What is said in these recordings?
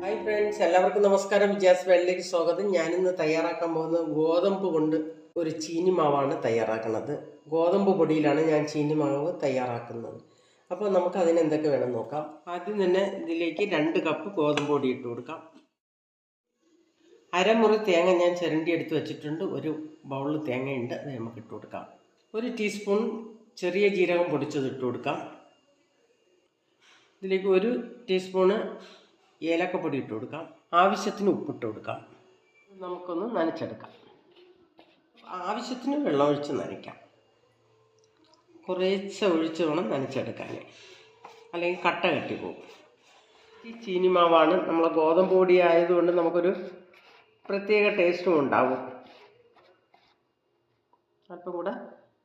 Hi friends എല്ലാവർക്കും നമസ്കാരം. വിജയാസ് വേളിലേക്ക് സ്വാഗതം. ഞാനിന്ന് തയ്യാറാക്കാൻ പോകുന്നത് ഗോതമ്പ് കൊണ്ട് ഒരു ചീനി മാവാണ് തയ്യാറാക്കുന്നത്. ഗോതമ്പ് പൊടിയിലാണ് ഞാൻ ചീനി മാവ് തയ്യാറാക്കുന്നത്. അപ്പോൾ നമുക്ക് അതിന് എന്തൊക്കെ വേണം നോക്കാം. ആദ്യം തന്നെ ഇതിലേക്ക് രണ്ട് കപ്പ് ഗോതമ്പ് പൊടി ഇട്ട് കൊടുക്കാം. അരമുറി തേങ്ങ ഞാൻ ചിരണ്ടി എടുത്ത് വെച്ചിട്ടുണ്ട്. ഒരു ബൗളിൽ തേങ്ങയുണ്ട്. അത് നമുക്ക് ഇട്ട് കൊടുക്കാം. ഒരു ടീസ്പൂൺ ചെറിയ ജീരകം പൊടിച്ചത് ഇട്ട് കൊടുക്കാം. ഇതിലേക്ക് ഒരു ടീസ്പൂണ് ഏലക്കപ്പൊടി ഇട്ട് കൊടുക്കാം. ആവശ്യത്തിന് ഉപ്പിട്ട് കൊടുക്കാം. നമുക്കൊന്ന് നനച്ചെടുക്കാം. ആവശ്യത്തിന് വെള്ളം ഒഴിച്ച് നനയ്ക്കാം. കുറേശ്ശെ ഒഴിച്ച് വേണം നനച്ചെടുക്കാൻ. അല്ലെങ്കിൽ കട്ട കെട്ടി പോകും. ഈ ചീനിമാവാണ് നമ്മൾ ഗോതമ്പ് പൊടി ആയതുകൊണ്ട് നമുക്കൊരു പ്രത്യേക ടേസ്റ്റും ഉണ്ടാവും. അല്പം കൂടെ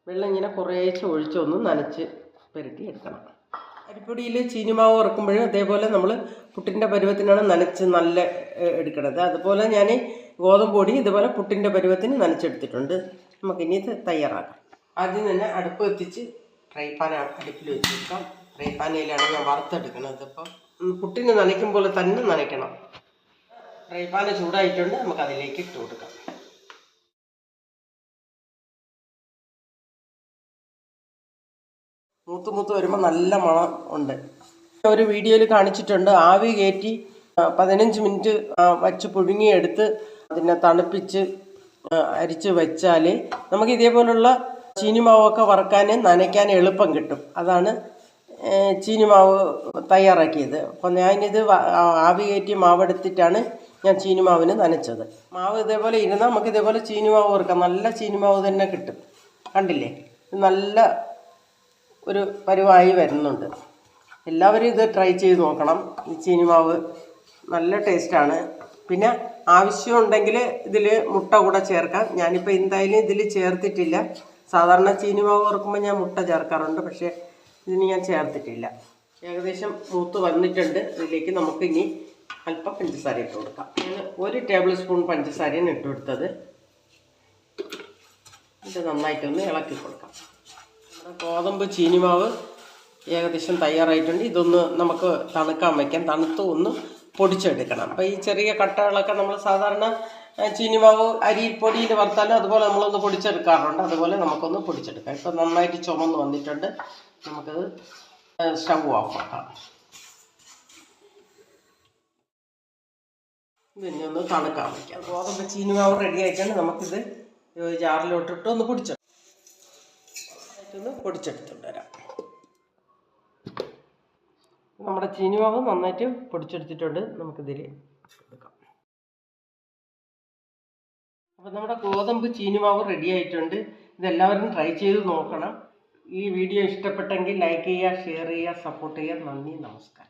വെള്ളം ഇങ്ങനെ കുറേശ്ശെ ഒഴിച്ചൊന്ന് നനച്ച് പെരുത്തി എടുക്കണം. അരിപ്പൊടിയിൽ ചീനിമാവ് ഇറക്കുമ്പോഴും അതേപോലെ നമ്മൾ പുട്ടിന്റെ പരുവത്തിനാണ് നനച്ച് നല്ല എടുക്കണത്. അതുപോലെ ഞാൻ ഗോതമ്പ് പൊടി ഇതുപോലെ പുട്ടിന്റെ പരുവത്തിന് നനച്ചെടുത്തിട്ടുണ്ട്. നമുക്കിനി ഇത് തയ്യാറാക്കാം. ആദ്യം തന്നെ അടുപ്പ് എത്തിച്ച് ഫ്രൈ പാൻ അടുപ്പിൽ വെച്ചെടുക്കാം ഫ്രൈ പാനയിലാണ് ഞാൻ വറുത്തെടുക്കുന്നത് അപ്പം പുട്ടിന് നനയ്ക്കും പോലെ തന്നെ നനയ്ക്കണം. ഫ്രൈ പാന ചൂടായിട്ടുണ്ട്. നമുക്ക് അതിലേക്ക് ഇട്ട് കൊടുക്കാം. മൂത്ത് മൂത്ത് വരുമ്പോൾ നല്ല മണം ഉണ്ട്. ഒരു വീഡിയോയിൽ കാണിച്ചിട്ടുണ്ട്. ആവി കയറ്റി പതിനഞ്ച് മിനിറ്റ് വച്ച് പുഴുങ്ങിയെടുത്ത് അതിനെ തണുപ്പിച്ച് അരിച്ച് വെച്ചാൽ നമുക്ക് ഇതേപോലുള്ള ചീനിമാവൊക്കെ വറക്കാൻ നനയ്ക്കാൻ എളുപ്പം കിട്ടും. അതാണ് ചീനി ചീനിമാവ് തയ്യാറാക്കിയത്. അപ്പോൾ ഞാനിത് ആവി കയറ്റി മാവെടുത്തിട്ടാണ് ഞാൻ ചീനിമാവിന് നനച്ചത്. മാവ് ഇതേപോലെ ഇരുന്നാൽ നമുക്ക് ഇതേപോലെ ചീനിമാവ് വറുക്കാം. നല്ല ചീനിമാവ് തന്നെ കിട്ടും. കണ്ടില്ലേ? നല്ല ഒരു പരുവായി വരുന്നുണ്ട്. എല്ലാവരും ഇത് ട്രൈ ചെയ്ത് നോക്കണം. ഈ ചീനിമാവ് നല്ല ടേസ്റ്റാണ് പിന്നെ ആവശ്യമുണ്ടെങ്കിൽ ഇതിൽ മുട്ട കൂടെ ചേർക്കാം. ഞാനിപ്പോൾ എന്തായാലും ഇതിൽ ചേർത്തിട്ടില്ല. സാധാരണ ചീനിമാവ് ഓർക്കുമ്പോൾ ഞാൻ മുട്ട ചേർക്കാറുണ്ട്. പക്ഷേ ഇതിന് ഞാൻ ചേർത്തിട്ടില്ല. ഏകദേശം മൂത്ത് വന്നിട്ടുണ്ട്. ഇതിലേക്ക് നമുക്ക് ഇനി അല്പം പഞ്ചസാര ഇട്ട് കൊടുക്കാം. ഞാൻ ഒരു ടേബിൾ സ്പൂൺ പഞ്ചസാരയാണ് ഇട്ട് കൊടുത്തത്. ഇത് നന്നായിട്ടൊന്ന് ഇളക്കി കൊടുക്കാം. ഗോതമ്പ് ചീനിമാവ് ഏകദേശം തയ്യാറായിട്ടുണ്ട്. ഇതൊന്ന് നമുക്ക് തണുക്കാൻ വയ്ക്കാം തണുത്ത് ഒന്ന് പൊടിച്ചെടുക്കണം. അപ്പോൾ ഈ ചെറിയ കട്ടകളൊക്കെ നമ്മൾ സാധാരണ ചീനിമാവ് അരിയിൽ അരിപ്പൊടിയിൽ വറുത്താലും അതുപോലെ നമ്മളൊന്ന് പൊടിച്ചെടുക്കാറുണ്ട്. അതുപോലെ നമുക്കൊന്ന് പൊടിച്ചെടുക്കാം. ഇപ്പോൾ നന്നായിട്ട് ചുമന്ന് വന്നിട്ടുണ്ട്. നമുക്കത് സ്റ്റവ് ഓഫ് ആക്കാം. ഇതിനെ ഒന്ന് തണുക്കാൻ വയ്ക്കാം ഗോതമ്പ് ചീനിമാവ് റെഡി ആയിട്ടാണ് നമുക്കിത് ജാറിലോട്ടിട്ട് ഒന്ന് പൊടിച്ചെടുക്കാം. ഒന്ന് പൊടിച്ചെടുത്തിട്ട് വരാം നമ്മുടെ ചീനിമാവ് നന്നായിട്ട് പൊടിച്ചെടുത്തിട്ടുണ്ട്. നമുക്കിതിൽ എടുക്കാം അപ്പം നമ്മുടെ ഗോതമ്പ് ചീനിമാവ് റെഡി ആയിട്ടുണ്ട്. ഇതെല്ലാവരും ട്രൈ ചെയ്ത് നോക്കണം. ഈ വീഡിയോ ഇഷ്ടപ്പെട്ടെങ്കിൽ ലൈക്ക് ചെയ്യുക ഷെയർ ചെയ്യുക സപ്പോർട്ട് ചെയ്യുക. നന്ദി നമസ്കാരം.